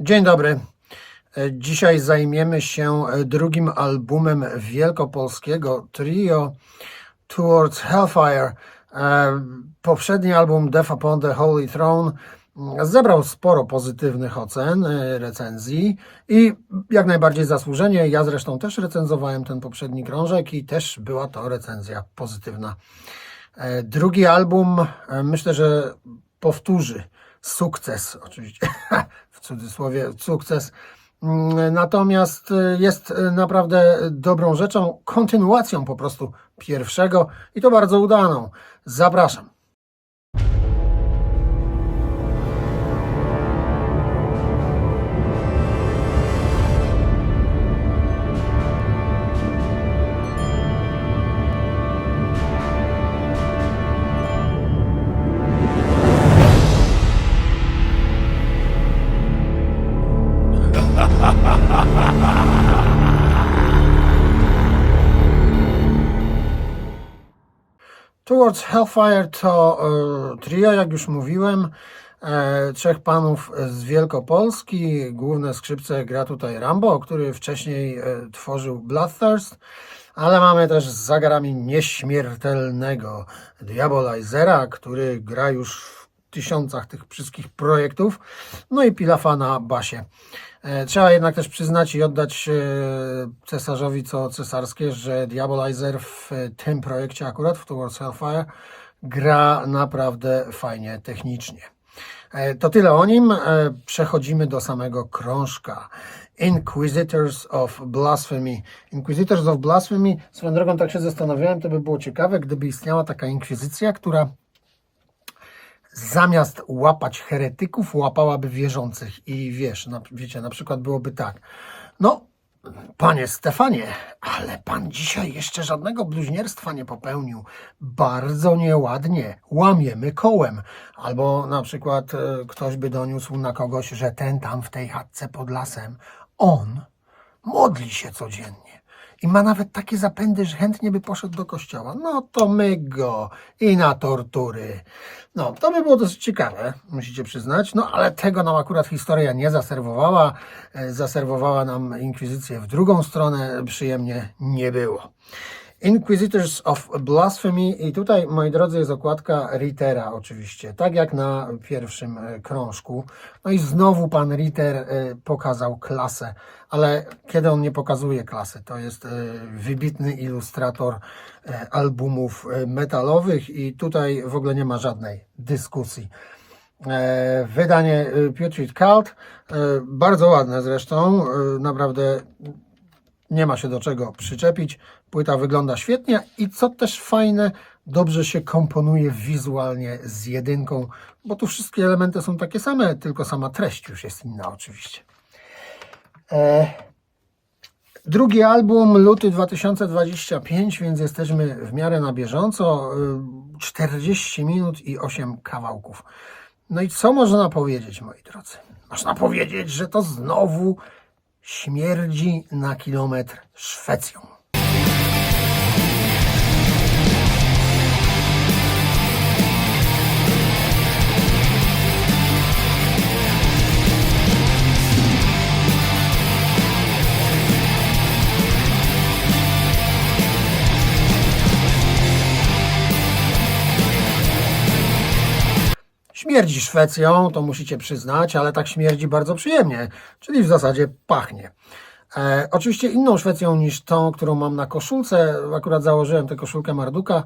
Dzień dobry. E, Dzisiaj zajmiemy się e, drugim albumem wielkopolskiego trio Towards Hellfire. E, Poprzedni album Death Upon the Holy Throne mm, zebrał sporo pozytywnych ocen, recenzji i jak najbardziej zasłużenie. Ja zresztą też recenzowałem ten poprzedni krążek i też była to recenzja pozytywna. Drugi album myślę, że powtórzy sukces, oczywiście w cudzysłowie sukces. Mm, Natomiast e, jest e, naprawdę dobrą rzeczą, kontynuacją po prostu pierwszego i to bardzo udaną. Zapraszam. Towards Hellfire to e, trio, jak już mówiłem, e, trzech panów z Wielkopolski. Główne skrzypce gra tutaj Rambo, który wcześniej e, tworzył Bloodthirst, ale mamy też za garami nieśmiertelnego Diabolizera, który gra już w tysiącach tych wszystkich projektów, no i Pilafa na basie. E, Trzeba jednak też przyznać i oddać e, cesarzowi co cesarskie, że Diabolizer w e, tym projekcie akurat, w Towards Hellfire, gra naprawdę fajnie technicznie. To tyle o nim. Przechodzimy do samego krążka. Inquisitors of Blasphemy. Inquisitors of Blasphemy, swoją drogą tak się zastanawiałem, to by było ciekawe, gdyby istniała taka inkwizycja, która zamiast łapać heretyków, łapałaby wierzących. I wiesz, na, wiecie, na przykład byłoby tak. No, panie Stefanie, ale pan dzisiaj jeszcze żadnego bluźnierstwa nie popełnił. Bardzo nieładnie. Łamiemy kołem. Albo na przykład e, ktoś by doniósł na kogoś, że ten tam w tej chatce pod lasem, on modli się codziennie. I ma nawet takie zapędy, że chętnie by poszedł do kościoła. No to my go i na tortury. No, to by było dosyć ciekawe, musicie przyznać. No, ale tego nam akurat historia nie zaserwowała. E, Zaserwowała nam inkwizycję w drugą stronę. Przyjemnie nie było. Inquisitors of Blasphemy i tutaj, moi drodzy, jest okładka Rittera oczywiście, tak jak na pierwszym e, krążku. No i znowu pan Ritter e, pokazał klasę, ale kiedy on nie pokazuje klasy, to jest e, wybitny ilustrator albumów metalowych i tutaj w ogóle nie ma żadnej dyskusji. Wydanie Putrid Cult, bardzo ładne zresztą, naprawdę nie ma się do czego przyczepić. Płyta wygląda świetnie i co też fajne, dobrze się komponuje wizualnie z jedynką, bo tu wszystkie elementy są takie same, tylko sama treść już jest inna oczywiście. E, Drugi album, luty 2025, więc jesteśmy w miarę na bieżąco. Y, 40 minut i 8 kawałków. No i co można powiedzieć, moi drodzy? Można powiedzieć, że to znowu śmierdzi na kilometr Szwecją. Śmierdzi Szwecją, to musicie przyznać, ale tak śmierdzi bardzo przyjemnie, czyli w zasadzie pachnie. E, oczywiście inną Szwecją niż tą, którą mam na koszulce. Akurat założyłem tę koszulkę Marduka,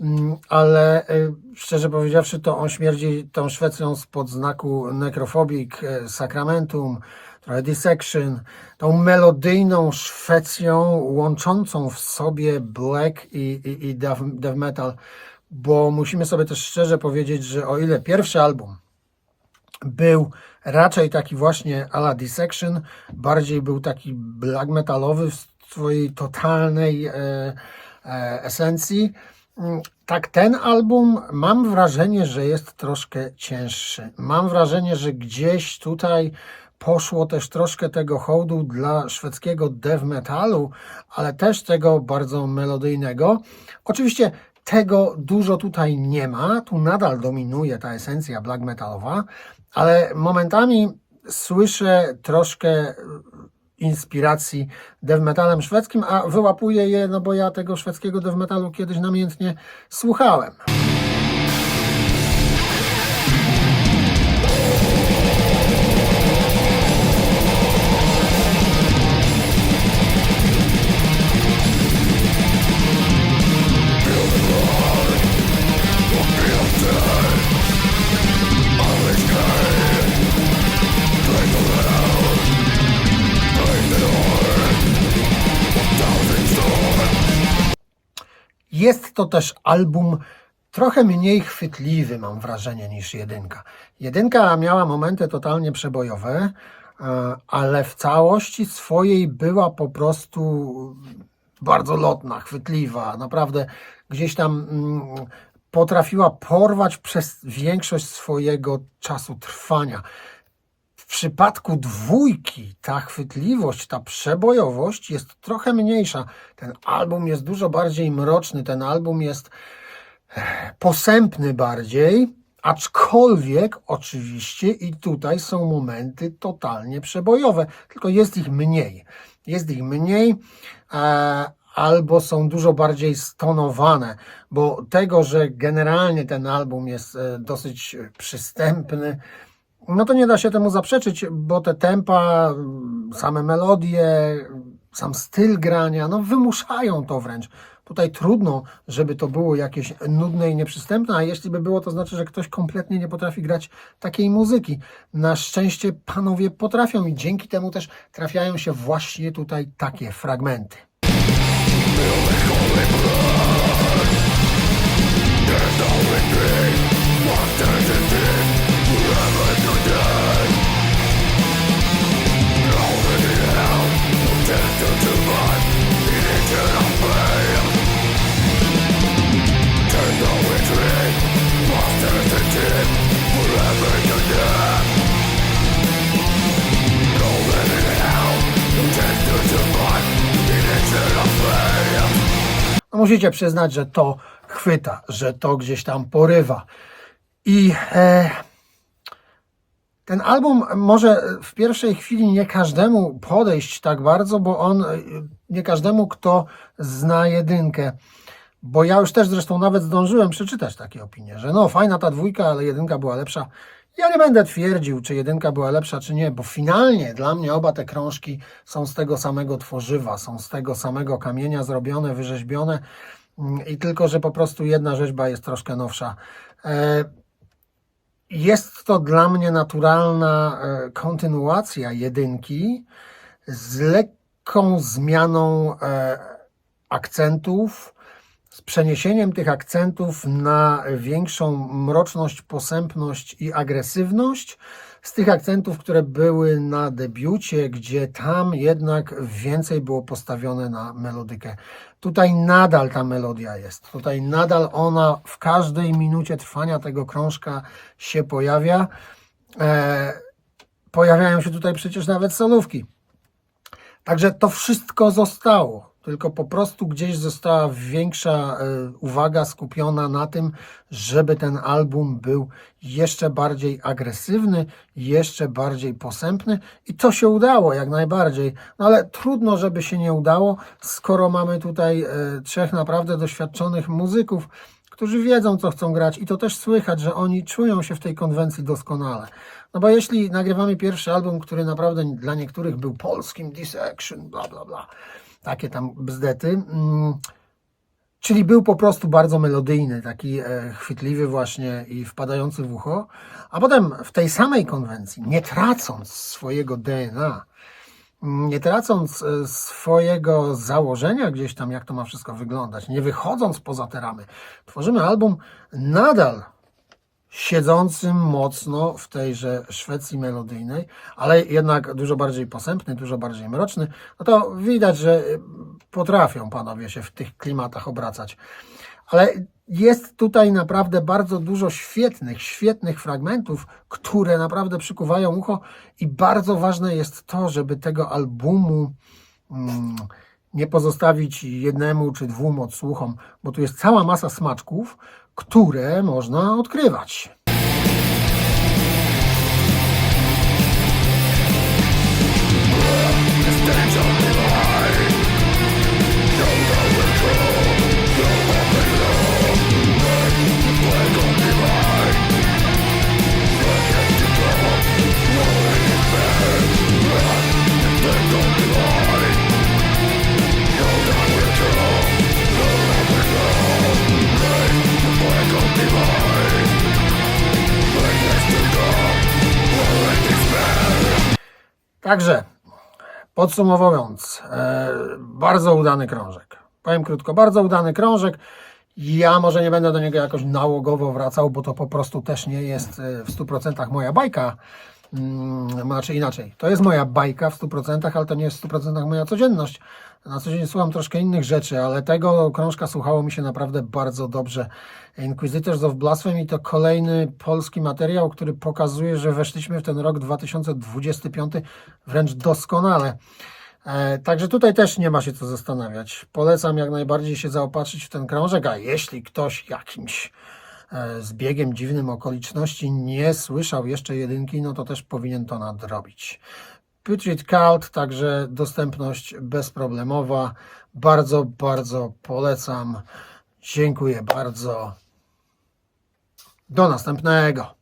mm, ale e, szczerze powiedziawszy, to on śmierdzi tą Szwecją spod znaku Necrophobic, e, Sacramentum, trochę Dissection, tą melodyjną Szwecją łączącą w sobie black i, i, i death, death metal, bo musimy sobie też szczerze powiedzieć, że o ile pierwszy album był raczej taki właśnie a la Dissection, bardziej był taki black metalowy w swojej totalnej e, e, esencji. Mm, Tak ten album mam wrażenie, że jest troszkę cięższy. Mam wrażenie, że gdzieś tutaj poszło też troszkę tego hołdu dla szwedzkiego death metalu, ale też tego bardzo melodyjnego. Oczywiście tego dużo tutaj nie ma, tu nadal dominuje ta esencja black metalowa, ale momentami słyszę troszkę inspiracji death metalem szwedzkim, a wyłapuję je, no bo ja tego szwedzkiego death metalu kiedyś namiętnie słuchałem. Jest to też album trochę mniej chwytliwy, mam wrażenie, niż jedynka. Jedynka miała momenty totalnie przebojowe, e, ale w całości swojej była po prostu bardzo lotna, chwytliwa. Naprawdę gdzieś tam mm, potrafiła porwać przez większość swojego czasu trwania. Przypadku dwójki ta chwytliwość, ta przebojowość jest trochę mniejsza. Ten album jest dużo bardziej mroczny, ten album jest eh, posępny bardziej, aczkolwiek oczywiście i tutaj są momenty totalnie przebojowe, tylko jest ich mniej. Jest ich mniej. E, albo są dużo bardziej stonowane, bo tego, że generalnie ten album jest e, dosyć przystępny, no to nie da się temu zaprzeczyć, bo te tempa, same melodie, sam styl grania, no wymuszają to wręcz. Tutaj trudno, żeby to było jakieś nudne i nieprzystępne, a jeśli by było, to znaczy, że ktoś kompletnie nie potrafi grać takiej muzyki. Na szczęście panowie potrafią i dzięki temu też trafiają się właśnie tutaj takie fragmenty. No musicie przyznać, że to chwyta, że to gdzieś tam porywa. I e, ten album może w pierwszej chwili nie każdemu podejść tak bardzo, bo on e, nie każdemu, kto zna jedynkę. Bo ja już też zresztą nawet zdążyłem przeczytać takie opinie, że no fajna ta dwójka, ale jedynka była lepsza. Ja nie będę twierdził, czy jedynka była lepsza, czy nie, bo finalnie dla mnie oba te krążki są z tego samego tworzywa, są z tego samego kamienia zrobione, wyrzeźbione mm, i tylko, że po prostu jedna rzeźba jest troszkę nowsza. Jest to dla mnie naturalna e, kontynuacja jedynki z lekką zmianą e, akcentów, z przeniesieniem tych akcentów na większą mroczność, posępność i agresywność, z tych akcentów, które były na debiucie, gdzie tam jednak więcej było postawione na melodykę. Tutaj nadal ta melodia jest, tutaj nadal ona w każdej minucie trwania tego krążka się pojawia. E, pojawiają się tutaj przecież nawet solówki. Także to wszystko zostało tylko po prostu gdzieś została większa e, uwaga skupiona na tym, żeby ten album był jeszcze bardziej agresywny, jeszcze bardziej posępny i to się udało jak najbardziej. No ale trudno, żeby się nie udało, skoro mamy tutaj e, trzech naprawdę doświadczonych muzyków, którzy wiedzą, co chcą grać i to też słychać, że oni czują się w tej konwencji doskonale. No bo jeśli nagrywamy pierwszy album, który naprawdę dla niektórych był polskim dissection, bla bla bla, takie tam bzdety. Mm, czyli był po prostu bardzo melodyjny, taki e, chwytliwy właśnie i wpadający w ucho. A potem w tej samej konwencji, nie tracąc swojego DNA, mm, nie tracąc e, swojego założenia gdzieś tam, jak to ma wszystko wyglądać, nie wychodząc poza te ramy, tworzymy album nadal siedzącym mocno w tejże Szwecji melodyjnej, ale jednak dużo bardziej posępny, dużo bardziej mroczny, no to widać, że potrafią panowie się w tych klimatach obracać. Ale jest tutaj naprawdę bardzo dużo świetnych, świetnych fragmentów, które naprawdę przykuwają ucho i bardzo ważne jest to, żeby tego albumu mm, nie pozostawić jednemu czy dwóm odsłuchom, bo tu jest cała masa smaczków, które można odkrywać. Także podsumowując, e, bardzo udany krążek. Powiem krótko, bardzo udany krążek. Ja może nie będę do niego jakoś nałogowo wracał, bo to po prostu też nie jest e, w 100% moja bajka. Mm, Znaczy inaczej, to jest moja bajka w 100%, ale to nie jest w 100% moja codzienność. Na co dzień słucham troszkę innych rzeczy, ale tego krążka słuchało mi się naprawdę bardzo dobrze. Inquisitors of Blasphemy to kolejny polski materiał, który pokazuje, że weszliśmy w ten rok 2025 wręcz doskonale. E, Także tutaj też nie ma się co zastanawiać. Polecam jak najbardziej się zaopatrzyć w ten krążek, a jeśli ktoś jakimś e, zbiegiem dziwnym okoliczności nie słyszał jeszcze jedynki, no to też powinien to nadrobić. Putrid Cult, także dostępność bezproblemowa. Bardzo, bardzo polecam. Dziękuję bardzo. Do następnego.